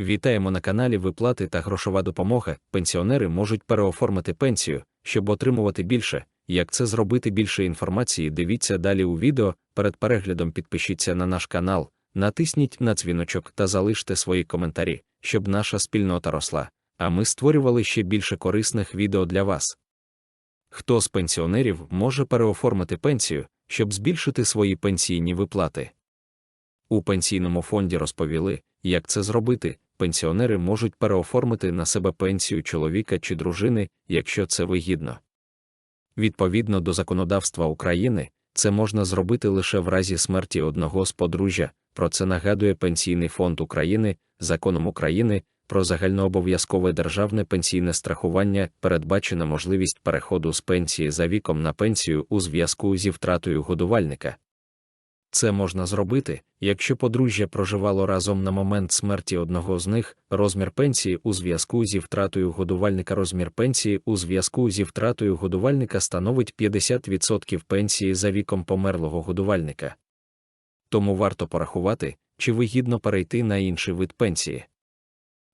Вітаємо на каналі Виплати та грошова допомога. Пенсіонери можуть переоформити пенсію, щоб отримувати більше. Як це зробити більше інформації? Дивіться далі у відео. Перед переглядом підпишіться на наш канал, натисніть на дзвіночок та залиште свої коментарі, щоб наша спільнота росла. А ми створювали ще більше корисних відео для вас. Хто з пенсіонерів може переоформити пенсію, щоб збільшити свої пенсійні виплати? У пенсійному фонді розповіли, як це зробити. Пенсіонери можуть переоформити на себе пенсію чоловіка чи дружини, якщо це вигідно. Відповідно до законодавства України, це можна зробити лише в разі смерті одного з подружжя. Про це нагадує Пенсійний фонд України, законом України про загальнообов'язкове державне пенсійне страхування передбачена можливість переходу з пенсії за віком на пенсію у зв'язку зі втратою годувальника. Це можна зробити, якщо подружжя проживало разом на момент смерті одного з них, розмір пенсії у зв'язку зі втратою годувальника. Розмір пенсії у зв'язку зі втратою годувальника становить 50% пенсії за віком померлого годувальника. Тому варто порахувати, чи вигідно перейти на інший вид пенсії.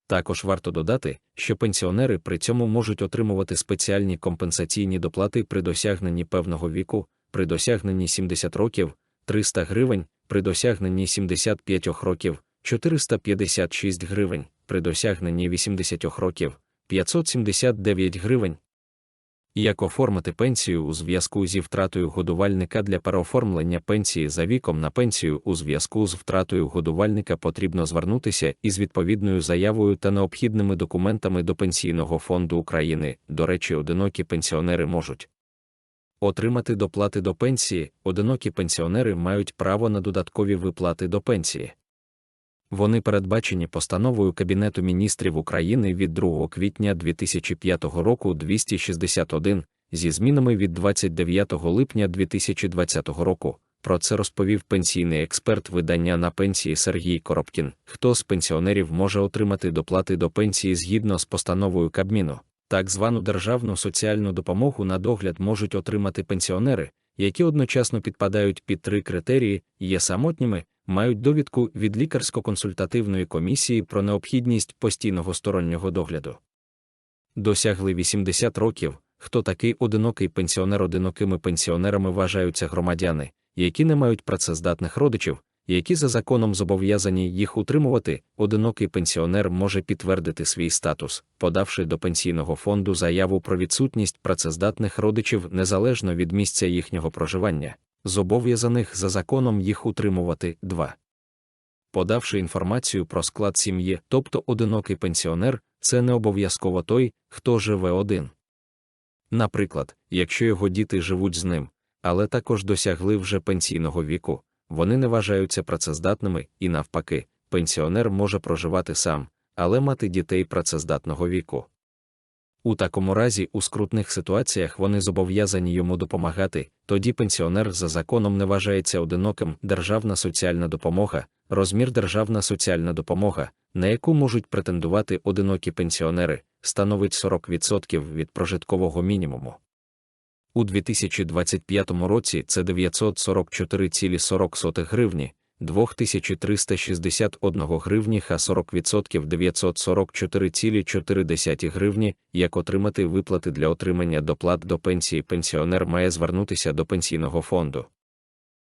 Також варто додати, що пенсіонери при цьому можуть отримувати спеціальні компенсаційні доплати при досягненні певного віку, при досягненні 70 років. 300 гривень, при досягненні 75 років 456 гривень, при досягненні 80 років 579 гривень. Як оформити пенсію у зв'язку зі втратою годувальника для переоформлення пенсії за віком на пенсію у зв'язку з втратою годувальника потрібно звернутися із відповідною заявою та необхідними документами до Пенсійного фонду України. До речі, одинокі пенсіонери можуть Отримати доплати до пенсії, одинокі пенсіонери мають право на додаткові виплати до пенсії. Вони передбачені постановою Кабінету міністрів України від 2 квітня 2005 року 261 зі змінами від 29 липня 2020 року. Про це розповів пенсійний експерт видання на пенсії Сергій Коробкін. Хто з пенсіонерів може отримати доплати до пенсії згідно з постановою Кабміну? Так звану державну соціальну допомогу на догляд можуть отримати пенсіонери, які одночасно підпадають під три критерії, є самотніми, мають довідку від лікарсько-консультативної комісії про необхідність постійного стороннього догляду. Досягли 80 років. Хто такий одинокий пенсіонер одинокими пенсіонерами вважаються громадяни, які не мають працездатних родичів, які за законом зобов'язані їх утримувати, одинокий пенсіонер може підтвердити свій статус, подавши до пенсійного фонду заяву про відсутність працездатних родичів незалежно від місця їхнього проживання, зобов'язаних за законом їх утримувати 2. Подавши інформацію про склад сім'ї, тобто одинокий пенсіонер, це не обов'язково той, хто живе один. Наприклад, якщо його діти живуть з ним, але також досягли вже пенсійного віку, вони не вважаються працездатними і, навпаки, пенсіонер може проживати сам, але мати дітей працездатного віку. У такому разі, у скрутних ситуаціях вони зобов'язані йому допомагати, тоді пенсіонер за законом не вважається одиноким державна соціальна допомога, розмір державна соціальна допомога, на яку можуть претендувати одинокі пенсіонери, становить 40% від прожиткового мінімуму. У 2025 році це 944,40 гривні, 2361 гривні ха 40% 944,4 гривні, як отримати виплати для отримання доплат до пенсії пенсіонер має звернутися до пенсійного фонду.